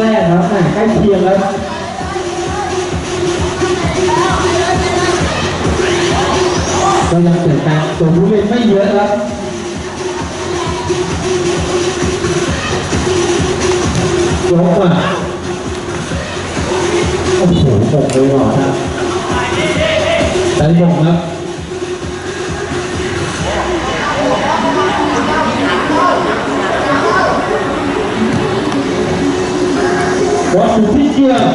นะครับทุกแรกแล้วแหมใกล้เคียงแล้วก็ยังเปลี่ยนแปลงตัวผู้เล่นไม่เยอะครับยกมาโอ้โหหกเลยหรอครับได้หกครับ วัดสุดที่เกียร์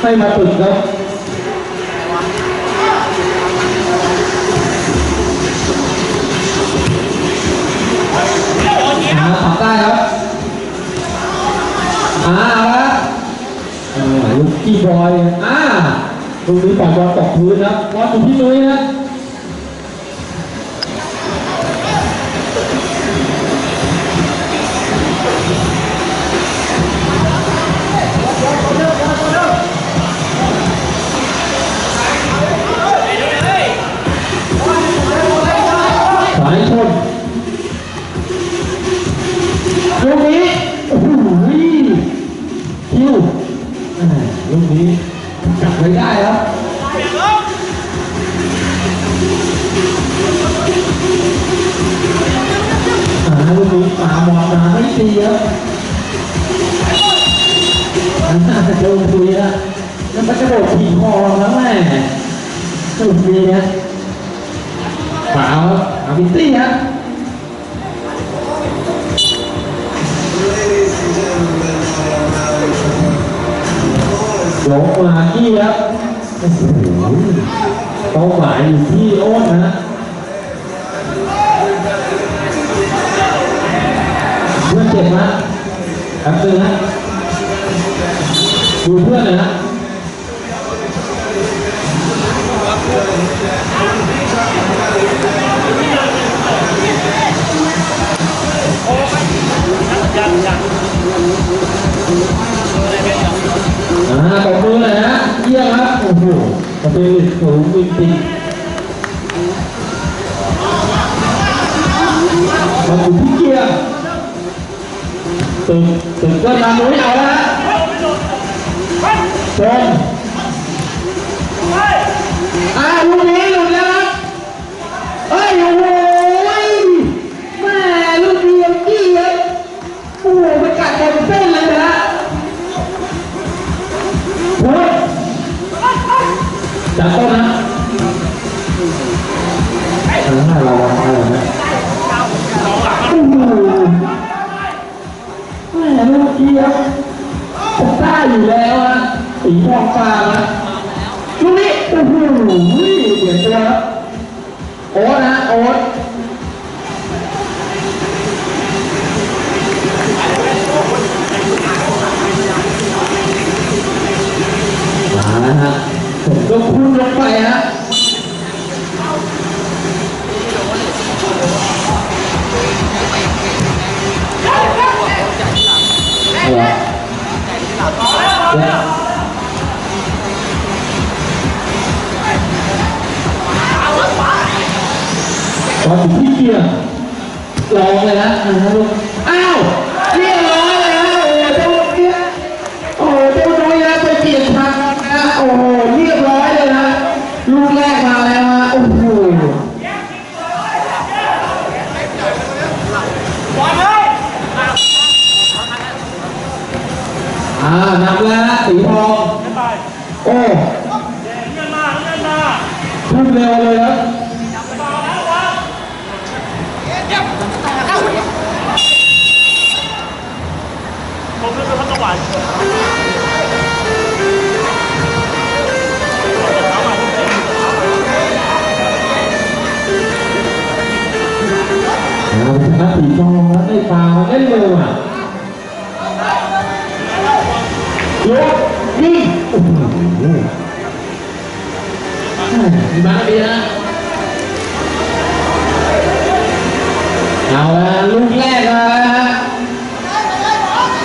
ให้มาตึกครับหาขับได้ครับอ่าเอาละอ่าลูกกี้บอยอ่าลูกนี้ปล่อยบอลตกพื้นครับบอลอยู่ที่นุ้ยนะ ลูกนี้จับไว้ได้ครับลูกนี้ปาบอลมาไม่ตีครับอ่าโดนคุยนะแล้วมันกระโดดถีคอแล้วแม่ลูกนี้นะปาครับอาบิตี้ครั หลงมาที่ครับโอ้โหเป้าหมายอยู่ที่โอ้นนะเพื่อนเจ็บนะแป๊บนึงนะดูเพื่อนนะ อ่าตบมือเลยนะเยี่ยมครับโอ้โหสเปริตสูงจริงๆมาถึงที่เกียร์ตึงตึงก็นำนุ้ยเอาแล้วฮะชนอ่ ยกยิงโอ้โหมีบ้างดีนะเอาละลูกแรกมาแล้วฮะ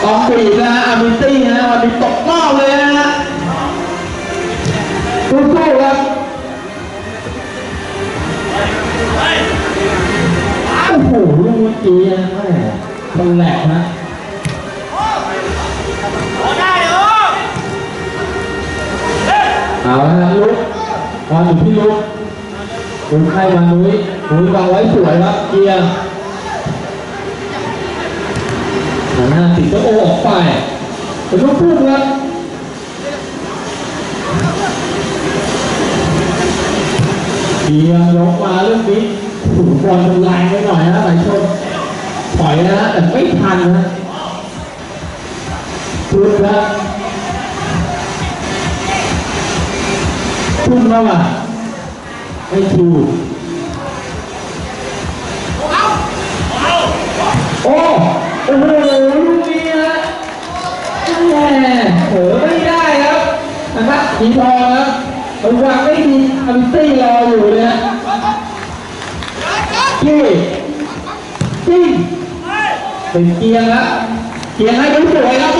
ตองปีบนะอาตี้นะวันนี้ตกรอบเลยนะฮะสู้ๆครับโอ้โหลูกเมื่อกี้นะแม่คนแหลกนะ เอาละลุกบอลอยู่ที่ลุกลุกให้มานุ้ยนุ้ยวางไว้สวยครับเกียร์หนหน้าติดก็โอออกไปเป็นลูกพุ่งครับเกียร์ยกมาเรื่องนี้ถูกบอลมันแรงไปหน่อยนะไหลชนถอยนะแต่ไม่ทันนะพุดครับ พุ่งแล้วอะไม่ถูกโอ้โอ้โหลูกนี้นะแหมเผลอไม่ได้ครับนะครับสีทองครับระวังไม่ดีอัมตี้รออยู่เลยนะจี้จี้เป็นเกียร์ล้วเกียร์ให้ดูสวยแล้ว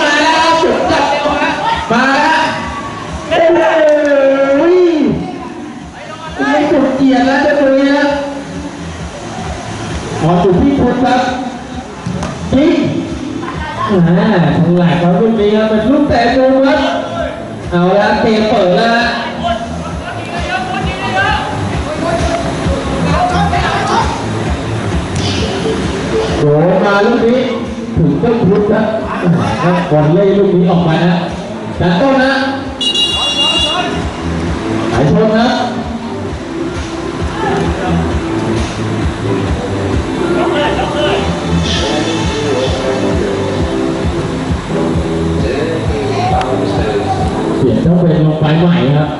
กียรติแล้วจะดูนะขอจุดที่คุณครับจริงอ่าทางหลักของลูกนี้ครับเป็นลูกแต่มุมครับเอาละเกมเปิดแล้วฮะโดมาลูกนี้ถึงต้นพุทธครับครับบอลเล่ลูกนี้ออกมานะจากต้นนะหายชนนะ เปลี่ยนต้องเป็นลงไปใหม่ครับ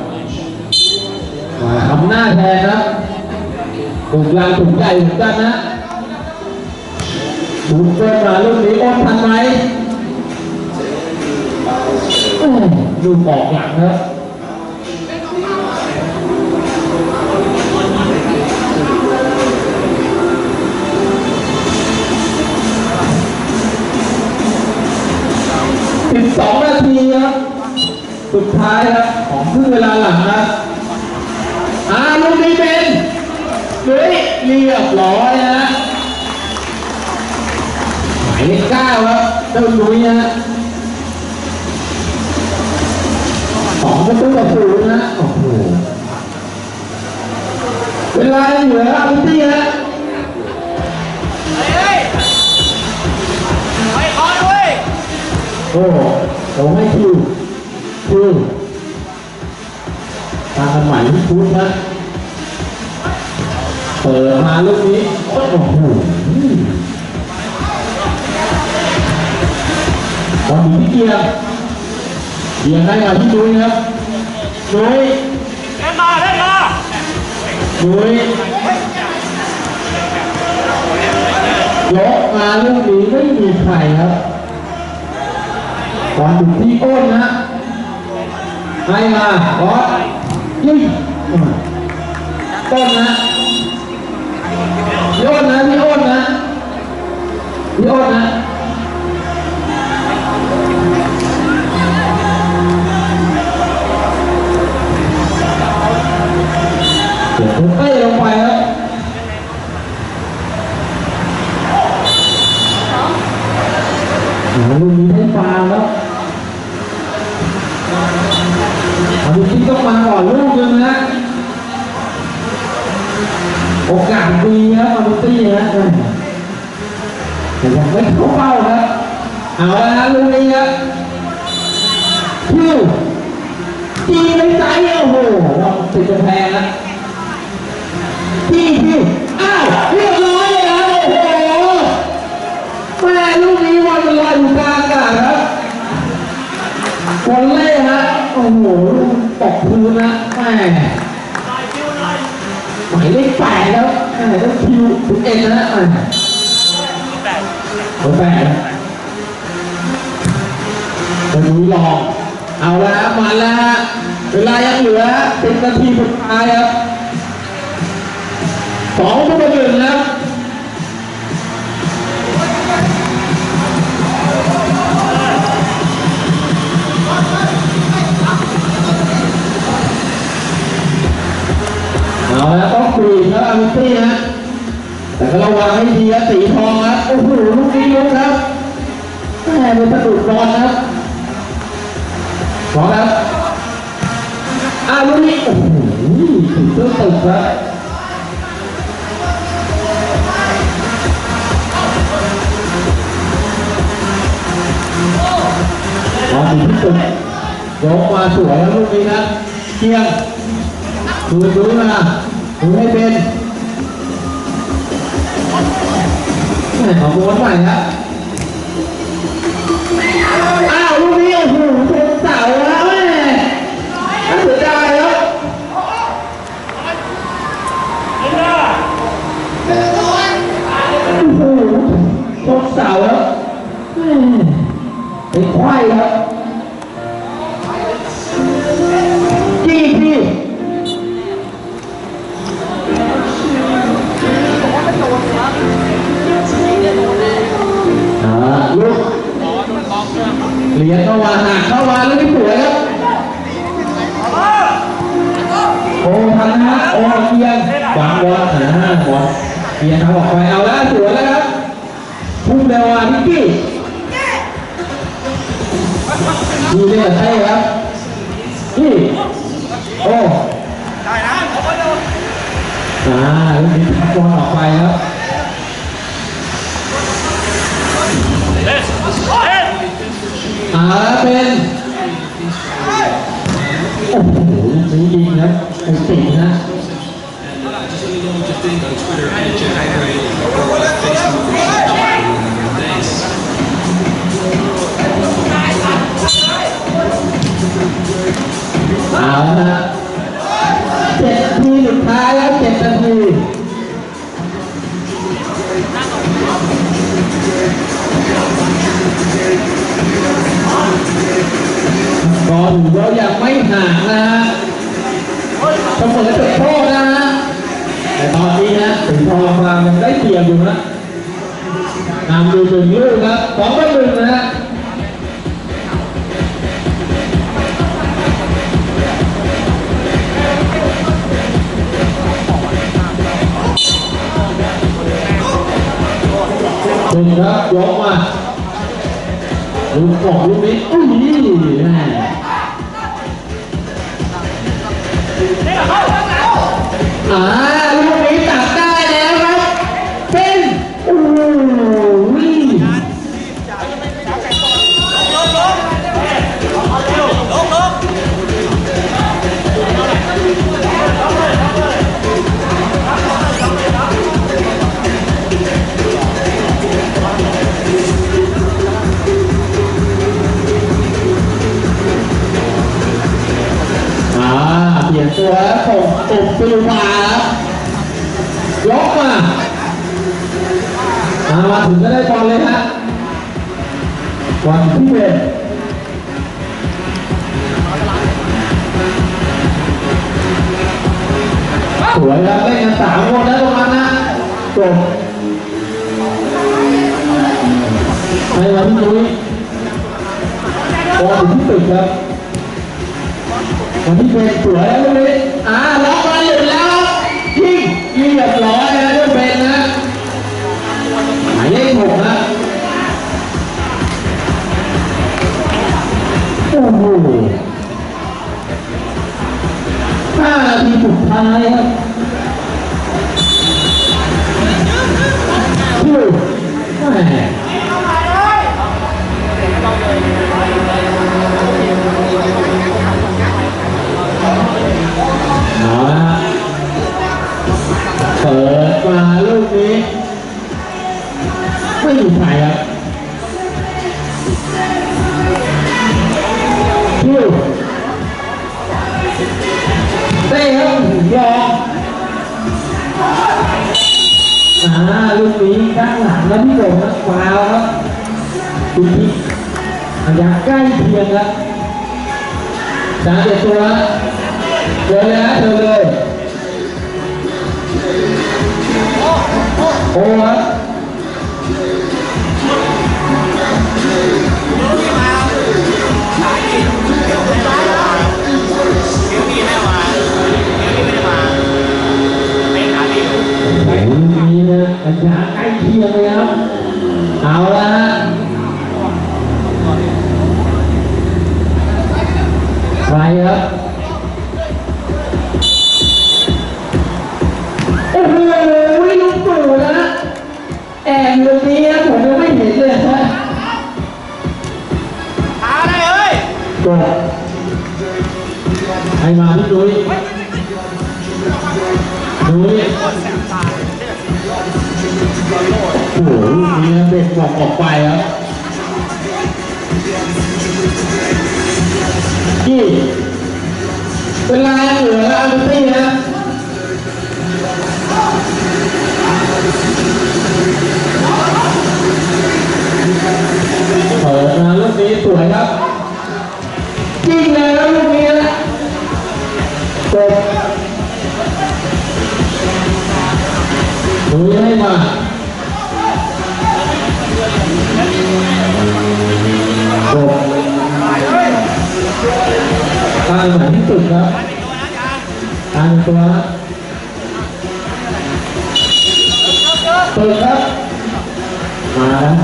มาทำหน้าแทนครับถูกลางถูกใจเหมือนกันนะถูกเกินมาลูกนี้อ้อนทันไหมแม่ลูกออกหลังครับ สุดท้ายครับของครึ่งเวลาหลังครับอ่าลูกนี้เป็นเฮ้ยเรียบร้อยนะหมายเลขเก้าครับเจ้าลุยนะสองประตูต่อศูนย์นะโอ้โหเวลาเหลือเอาที่ฮะโอ้ผมให้คิว คิวตามกันใหม่ที่พุทธนะเปิดมาลูกนี้โอ้โหบอลอยู่ที่เกียร์เกียร์ให้มาที่นุ้ยครับนุ้ยนุ้ยยกมาลูกนี้ไม่มีใครครับบอลอยู่ที่อ้นนะ ให้มาบอสยิงต้นน เอาละนะลูกนี้ครับคิวจีในใจโอ้โหเราติดกระแพงแล้วพี่คิวอ้าวเรียบร้อยเลยครับโอ้โหแม่ลูกนี้วันลอยอยู่กลางอากาศครับบอลเล่ฮะโอ้โหลูกตกพื้นนะแม่หมายเลขแปดแล้วแม่ต้องคิวถึงเอ็นนะแม่เบอร์แปด ดูลอกเอาละมาแล้ว เวลายังเหลือเป็นนาทีสุดท้ายครับสองต่อหนึ่งครับเอาแล้วต้องคุยครับอังตี้นะแต่ก็ระวังให้ดีนะสีทองครับโอ้โหลูกนี้ลุกครับแม่เป็นสะดุดบอลครับ พร้อมครับอาลูกนี้โอ้โหถึงตัวตึกครับมาถึงที่สุดยกมาสวยแล้วลูกนี้นะเที่ยงดูดูนะดูให้เป็นแม่ขอม้วนใหม่ครับ อ้าวลูกนี้โอ้โหชนเสาแล้วแม่น่าเสียดายครับโอ้โหชนเสาแล้วแม่เป็นควายครับ เหรียญเข้ามาหักเข้ามานแล้วนี่สวยครับโอ้ทันนะฮะโอ้เกียงวางบอลอ่าบอลเกียงทำออกไปเอาแล้วสวยแล้วครับพุ่งเร็วอะนิกกี้ดูเนี่ยใช่ครับนี่โอ้ได้นะผมก็โดนอ่าลูกนี้ทับบอลออกไปครับอ่า เป็นโอ้โหลูกนี้ยิงครับไอ้ตินะ นำดูถึงลูกครับสองต่อหนึ่งนะฮะหนึ่งครับยกมาลูกกอกลูกนี้อุ้ยแม่อ่า นที่นุ้ยบอลอยู่ที่ตึกครับวันที่เป็นสวยแล้วลูกนี้อ่าล็อกมาหยุดแล้วยิงยิงแบบร้อยนะด้วยเป็นนะหมายเลขหกนะโอ้โหห้านาทีสุดท้ายครับคิวแหม เอาละฮะเปิดมาลูกนี้ไม่มีใครครับคิวเต้ครับยอมอ่าลูกนี้ด้านหลังแล้วพี่โด่งนะฟาวครับทีนี้อยากใกล้เคียงครับสามเด็ดตัวเดินเลย ฮะเดินเล กนี้นะเด็กบอกออกไปครับกี่เวลาเหลือแล้วอันตี้นะเปิดมาลูกนี้สวยครับจริงเลยแล้วลูกนี้นะกดดูให้มา กดตายเหมือนที่สุดครับตายตัวเปิดครับ มาแล้ว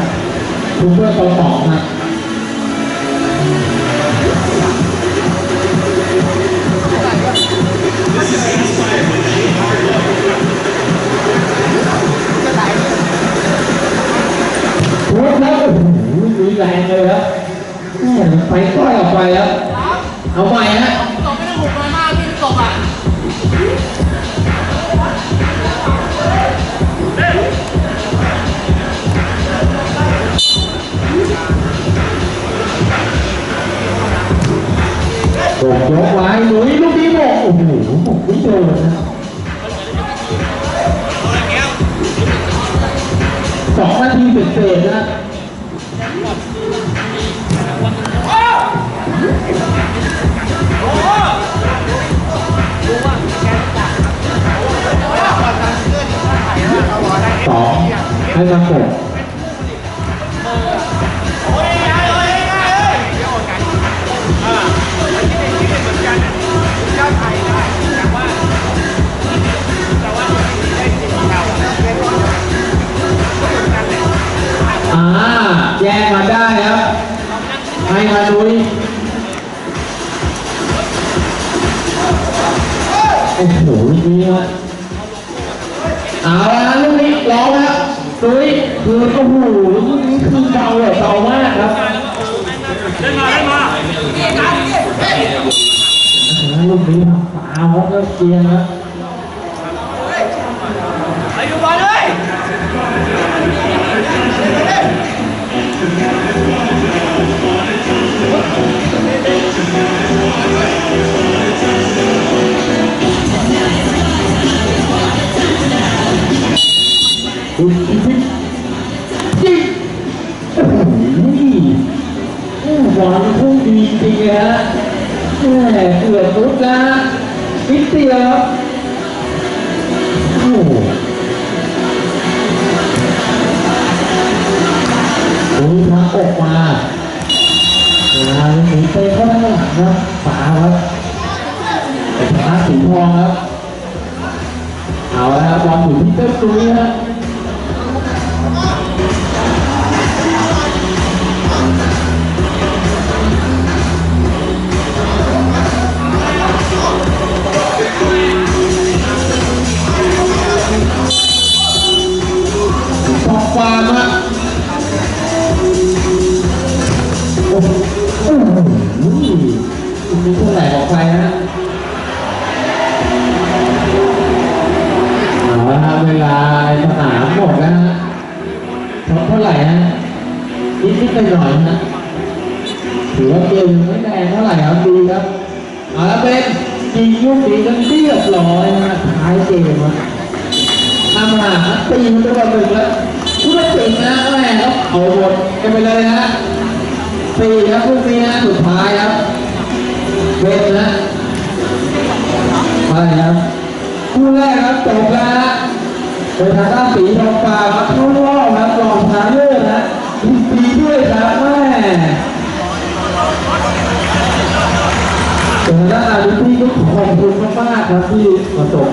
ทุกเพื่อนต่อสองนะพุ ทครับโอ้โหมีแรงเลยครับแม่ไปก้อยออกไปแล้วเอาใหม่ฮะตบไม่ได้หุบเลยมากพี่ตบอะโดดยกไว้หนุ่ยลูกนี้บอกโอ้โหผมไม่โดนนะสองนาทีเศษๆนะ ใโอ้โหลูกนี้คือเบาแบบเบามากครับเล่นมาเล่นมาลูกนี้ฟาวครับแล้วเกียร์นะอ แหม่เกือบรุดแล้วฮะนิดเดียวโอ้โหดูทางออกมาอ่าหนีเตะเข้าด้านหลังครับฝาครับเป็นชนะสีทองครับ เอาละครับบอลอยู่ที่เต้นตุ้ยฮะข ไปหน่อยฮะถือว่าเกมยังไม่แดงเท่าไหร่ครับดีครับเอาละเป็นยิงลูกดีกันเรียบร้อยนะฮะท้ายเกมฮะทำหาตีมันตัวหนึ่งแล้วผู้ตัดสินนะแม่ครับเอาหมดกันไปเลยนะตีครับพวกนี้นะสุดท้ายครับเวนนะไปครับคู่แรกครับจบแล้วนะเป็นทางด้านสีทองฟ้าครับเข้ารอบครับรองชนะเลิศนะ นดีด้วยครับแม่แต่ด้านอาลุตี้ก็ขอบคุณมากๆครับที่มาส่ง